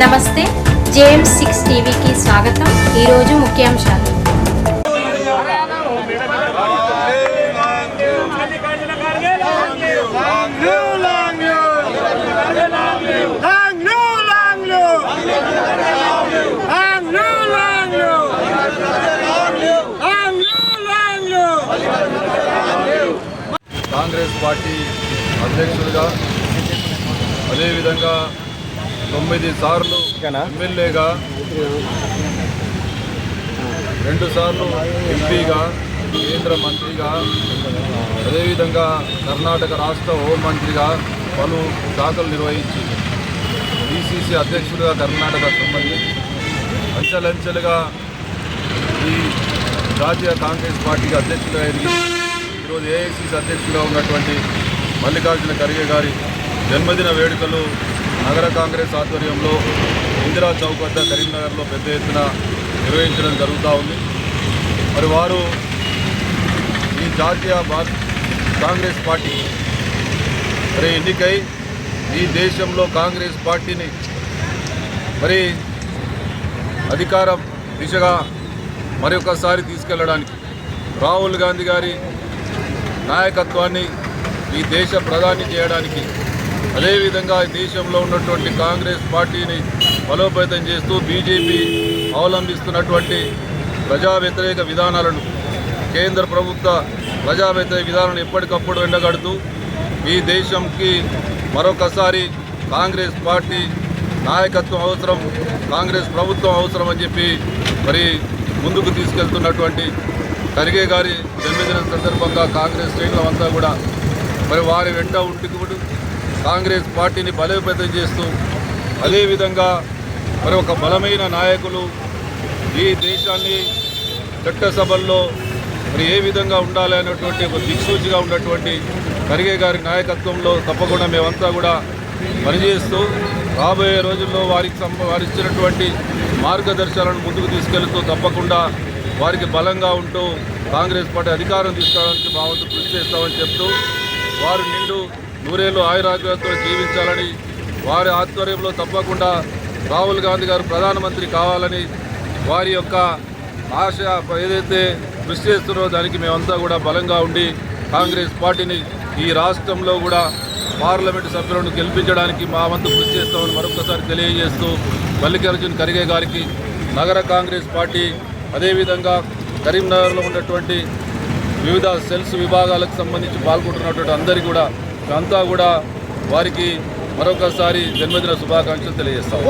नमस्ते JM six TV की स्वागत मुख्य कांग्रेस पार्टी अद्यक्ष अदे विधा తొమ్మిది సార్లు ఎమ్మెల్యేగా రెండు సార్లు ఎంపీగా కేంద్ర మంత్రిగా అదేవిధంగా కర్ణాటక రాష్ట్ర హోంమంత్రిగా పలు శాఖలు నిర్వహించి డిసిసి అధ్యక్షుడిగా కర్ణాటక సంబంధించి అంచెలంచెలుగా ఈ జాతీయ కాంగ్రెస్ పార్టీకి అధ్యక్షుడిగా ఎదిగి ఈరోజు ఏఐసిసి అధ్యక్షుడిగా ఉన్నటువంటి మల్లికార్జున ఖర్గే గారి జన్మదిన వేడుకలు నగర కాంగ్రెస్ ఆధ్వర్యంలో ఇందిరా చౌక్ వద్ద కరీంనగర్లో పెద్ద ఎత్తున నిర్వహించడం జరుగుతూ ఉంది. మరి వారు ఈ జాతీయ భా- కాంగ్రెస్ పార్టీ మరి ఎన్నికై ఈ దేశంలో కాంగ్రెస్ పార్టీని మరి అధికార దిశగా మరొకసారి తీసుకెళ్ళడానికి రాహుల్ గాంధీ గారి నాయకత్వాన్ని ఈ దేశ ప్రధాని చేయడానికి అదేవిధంగా దేశంలో ఉన్నటువంటి కాంగ్రెస్ పార్టీని బలోపేతం చేస్తూ బీజేపీ అవలంబిస్తున్నటువంటి ప్రజా వ్యతిరేక విధానాలను కేంద్ర ప్రభుత్వ ప్రజా వ్యతిరేక విధానాలను ఎప్పటికప్పుడు ఎండగడుతూ ఈ దేశంకి మరొకసారి కాంగ్రెస్ పార్టీ నాయకత్వం అవసరం కాంగ్రెస్ ప్రభుత్వం అవసరం అని చెప్పి మరి ముందుకు తీసుకెళ్తున్నటువంటి ఖర్గే గారి జన్మదిన సందర్భంగా కాంగ్రెస్ శ్రేణులంతా కూడా మరి వారి వెంట ఉంటుకుడు కాంగ్రెస్ పార్టీని బలోపేతం చేస్తూ అదేవిధంగా మరి ఒక బలమైన నాయకులు ఈ దేశాన్ని చట్టసభల్లో మరి ఏ విధంగా ఉండాలి అనేటువంటి ఒక దిక్సూచిగా ఉన్నటువంటి ఖర్గే గారి నాయకత్వంలో తప్పకుండా మేమంతా కూడా పనిచేస్తూ రాబోయే రోజుల్లో వారికి వారిచ్చినటువంటి వారు మార్గదర్శకాలను ముందుకు తీసుకెళ్తూ తప్పకుండా వారికి బలంగా ఉంటూ కాంగ్రెస్ పార్టీ అధికారం తీసుకోవడానికి మా వద్ద కృషి చేస్తామని చెప్తూ వారు నిండు నూరేళ్ళు ఆయురాగ్యంతో జీవించాలని వారి ఆధ్వర్యంలో తప్పకుండా రాహుల్ గాంధీ గారు ప్రధానమంత్రి కావాలని వారి యొక్క ఆశ ఏదైతే కృషి చేస్తున్నారో దానికి మేమంతా కూడా బలంగా ఉండి కాంగ్రెస్ పార్టీని ఈ రాష్ట్రంలో కూడా పార్లమెంటు సభ్యులను గెలిపించడానికి మా వంతు కృషి చేస్తామని మరొకసారి తెలియజేస్తూ మల్లికార్జున్ ఖర్గే గారికి నగర కాంగ్రెస్ పార్టీ అదేవిధంగా కరీంనగర్లో ఉన్నటువంటి వివిధ సెల్స్ విభాగాలకు సంబంధించి పాల్గొంటున్నటువంటి అందరికీ కూడా అంతా కూడా వారికి మరొకసారి జన్మదిన శుభాకాంక్షలు తెలియజేస్తాం.